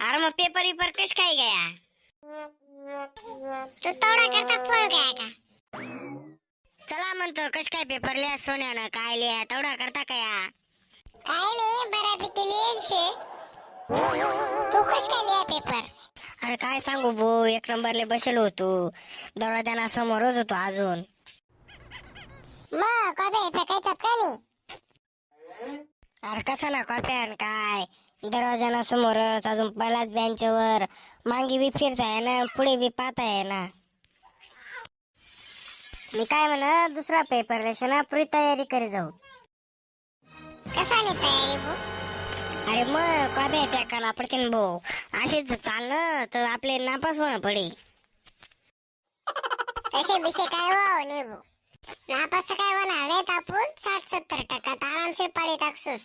मग पेपर विपर कस काय गया? तू तेवढा करता फोन काय का? चला म्हणतो कस काय पेपर लिहा सोन्यानं काय लिहा तेवढा करता काय काय नाही बऱ्यापैकी लिहिल शे. तू कस काय लिहा पेपर अरे काय सांगू भाऊ एक नंबरले बसेल होतो दरवाजाना समोरच होतो अजून. मग कॉपी फेकायच्यात का नाही? अरे कसा ना कॉप्यान काय? दरवाजाना समोरच अजून पहिलाच बेंचवर. मागे बी फिरताय ना पुढे बी पाहताय ना. मी काय म्हणा दुसरा पेपर लेशन ना पुरी तयारी करी जाऊ. कसा नाही तयारी भाऊ अरे मग कॉप्या त्या काना पडतील भाऊ असेच चाललं तर आपले नापास होणं पडे. तसे विषय काय व्हावं नाही भाऊ नापास काय होणार नाहीत आपण? साठ सत्तर टक्का आरामशीर पाडी टाकसू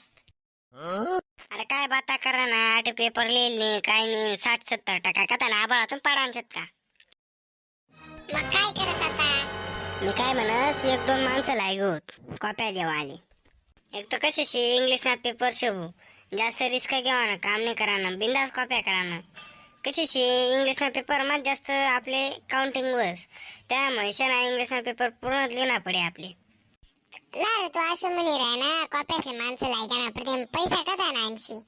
अरे काय बाता करा ना आठ पेपर लिहिले नाही काय नाही साठ सत्तर टक्का. का ना आबाळातून पाडांच्यात का? मग काय करत आता? मी काय म्हणस एक दोन माणसं लागूत. कॉप्या देवा आली. एक तर कशाशी इंग्लिश ना पेपर शेवू जास्त रिस्क घ्यावा ना काम नाही करा ना बिंदास कॉप्या करा ना कशाशी इंग्लिश ना पेपरमध्ये जास्त आपले काउंटिंग वर्स त्यामुळे शना इंग्लिश ना पेपर पूर्ण लिहिणं पडे आपले. ना रे तू असं म्हणी राह ना कॉप्यातले माणसं लायका ना प्रति पैसा कसा ना ऐंशी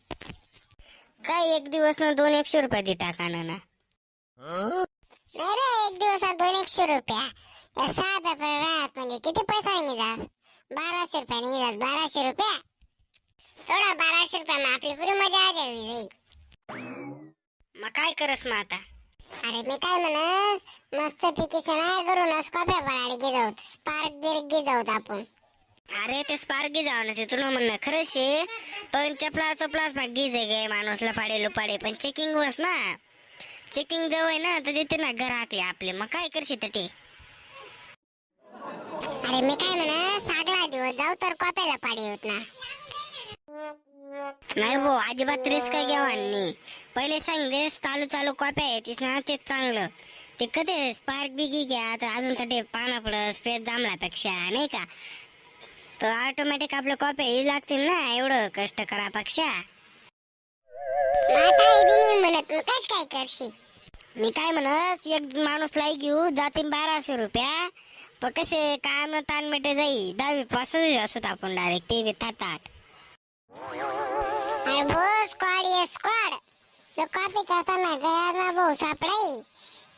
काय एक दिवस ना दोन एकशे रुपये दे टाका ना नाही रे एक दिवसात दोन एकशे रुपया. या सहा पेपर राहत म्हणजे किती पैसा निघास बाराशे रुपया निघास बाराशे रुपया? थोडा बाराशे रुपया मग आपली पुरी मजा आ जावी जाई मग काय करस मग आता? अरे मी काय म्हणस मस्त पैकी नाही करूनच कॉप्या घे जाऊ. स्पार्क बिर्क जाऊ आपण. अरे ते स्पार्की जाऊ ना ते तुला म्हणणं खरंच शे. पण चपला चपलाच मग गिजे गे माणूस लपाडे लुपाडे. पण चेकिंग वस ना. चेकिंग जवळ ना तर देते ना घर हाकले आपले. मग काय करशील ते? अरे मी काय म्हणस सागला दिवस जाऊ तर कॉप्याला पाडी होत ना नाही भाऊ अजिबात रिस्क घ्यावा नाही. पहिले सांग दे चालू चालू कॉप्या येतीस ना तेच चांगलं. ते कधी स्पार्क बिगी घ्या. तर अजून तर ते पाना पडत स्पेस जांभळापेक्षा नाही का? तर ऑटोमॅटिक आपल्या कॉप्या ही लागतील ना एवढं कष्ट करापेक्षा. आता हे बी नाही म्हणत मग कस काय करशी मी काय म्हणस एक माणूस लाई घेऊ जातीन बाराशे रुपया. पण कसे काम ताण मिटे जाई. दहावी पासच असत आपण डायरेक्ट ते बी थाट भो स्क्वॉड ये स्क्वॉड तो कॉपी करताना गया ना भाऊ सापडाई.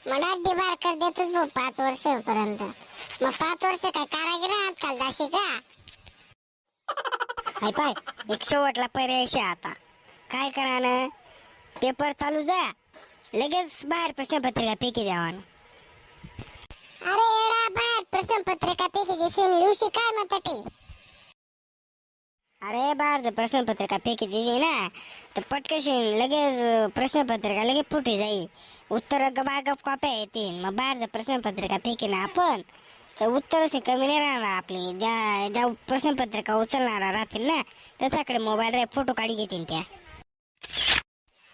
मला डिबार कर देतोच भाऊ पाच वर्षापर्यंत. मग पाच वर्ष काय कारागीर आहात काल दाशी का हाय पाय एक शेवटला पर्याय शे आता. काय करा ना पेपर चालू जा. लगेच बाहेर प्रश्नपत्रिका पैकी द्यावा. अरे एडा बाहेर प्रश्नपत्रिका पैकी दिसून लिवशी काय म्हणतात अरे बाहेर जर प्रश्नपत्रिका पैकी दिली ना. तर पटकशी लगेच प्रश्नपत्रिका लगेच फुटी जाई उत्तर गबागप कॉप्या येतील मग बाहेर जर प्रश्नपत्रिका पैकी ना आपण. तर उत्तर असे कमी नाही राहणार आपली. ज्या ज्या प्रश्नपत्रिका उचलणारा राहतील ना त्याच्याकडे मोबाईल रे फोटो काढी घेतील त्या.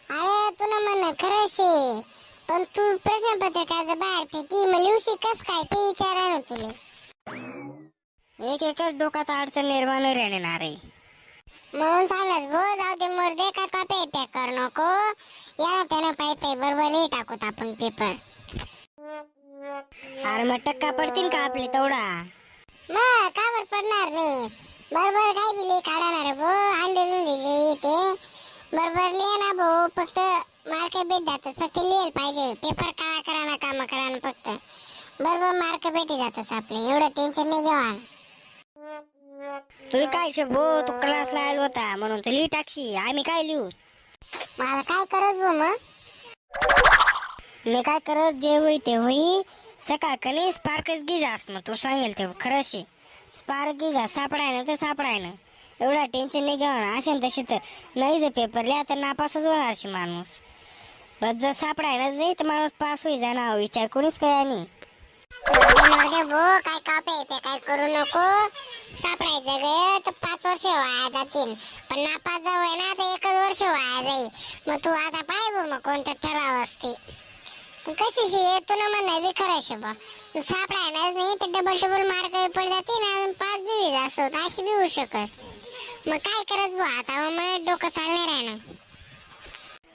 अरे तुला म्हणणं खरं शे. पण तू प्रश्नपत्रिकाचं बाहेर पैकी मग लिवशी कस काय? ते विचारा ना तुले एक एकच डोक्यात अडचण निर्माण राहणार आहे म्हणून सांगस भो जाऊ दे मोर दे का कॉपी पॅक कर नको. याला त्यानं पाय पाय बरोबर लिही टाकूत आपण पेपर अरे मग टक्का पडतील का आपले तेवढा मग का बर पडणार नाही बरोबर काय बी काढणार भो अंडे दिले ते बरोबर लिहि ना भाऊ फक्त मार्क भेट जातच फक्त लिहायला पाहिजे. पेपर काळा करा ना काम करा ना फक्त. बरोबर मार्क भेटी जातच आपले एवढं टेन्शन नाही घेवा तुला काय शे भो? तू क्लासला आलो होता. म्हणून तू लिही टाकशी. आम्ही काय लिहू? मला काय करत भाऊ मग? मी काय करत जे होई ते होई. सकाळ कनी स्पार्कच गिजास मग. तू सांगेल ते खरंशी स्पार्क गिजा सापडाय ना तर सापडाय ना एवढा टेन्शन नाही घ्यावं ना अशा तशी तर नाही जर पेपर लिहा तर नापासच होणार माणूस. बस जर सापडायलाच नाही तर माणूस पास होई जाणार. विचार कोणीच काय नाही. भो काय कापे ते? काय करू नको? सापडायचं ग तर पाच वर्ष वाया जातील. पण नापास जाऊ आहे ना तर एकच वर्ष वाया जाईल. मग तू आता पाय बघ मग कोणतं ठराव असते. कशी शे तुला म्हणणं बी खरं शे बा सापडायलाच नाही तर डबल डबल मार्क पड जाते ना अजून पाच बी होईल असं. अशी बी होऊ शकत. मग काय करत बो आता मग डोकं चालणार आहे ना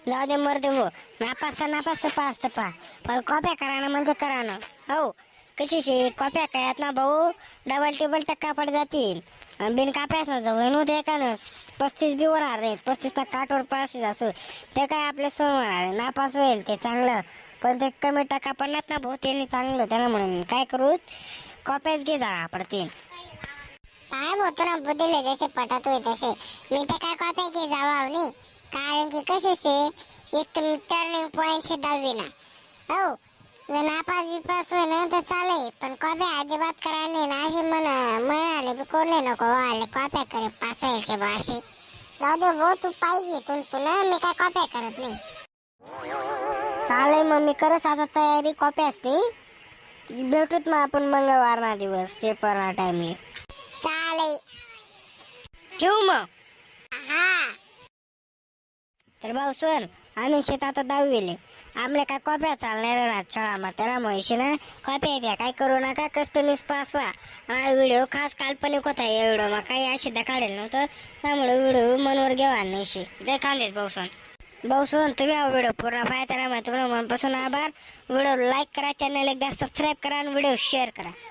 जाऊ दे मर दे हो नापास नापास पास पा पण कॉप्या करा ना म्हणजे करा ना. हो. कशी शे कॉप्या काय आहेत ना भाऊ? डबल टेबल टक्का पड जातील. आणि बिन काप्यास हो ना जाऊ येणू ते का पस्तीस बी होणार नाहीत पस्तीस ना काठवर पास असो. ते काय आपले सण होणार नापास होईल ते चांगलं. पण ते कमी टक्का पडणार ना भाऊ त्यांनी चांगलं त्याला म्हणून काय करू? कॉप्याच घे जा पडतील. काय बोलतो ना बुद्धीले जसे पटतोय तसे. मी तर काय कॉप्या की जावा हो नाही कारण की कसे शे एक टर्निंग पॉईंट शे दहावी ना हो. नापास बिपास होय ना तर चालेल. पण कॉपी अजिबात करा नाही ना असे म्हण म्हणाले बी कोणले नको आले कॉप्या करे पास व्हायचे बा असे जाऊ दे भाऊ तू पाहिजे तू तुला मी काय कॉप्या करत नाही. चालेल मग मी करत आता तयारी कॉप्या असते. भेटूत मग आपण मंगळवार ना दिवस पेपर ना टाइमली चालेल. ठेवू मग? हा. तर भाऊ सोन. आम्ही शेतात दहावीले आमले काय कॉप्या चालणार ना शाळा त्यामुळे शे ना कॉप्या द्या काय करू नका कस्टमीज पास व्हा हा व्हिडिओ खास काल्पनिक होता या व्हिडिओमा काही असे काढेल नव्हतं. त्यामुळे व्हिडिओ मनवर घेवा नाहीशी जय खांदेस भाऊ सोन. तुम्ही हा व्हिडिओ पूर्ण पाहा त्याला तुम्हाला मनपासून आभार. व्हिडिओ लाईक करा चॅनल एकदा सबस्क्राईब करा आणि व्हिडिओ शेअर करा.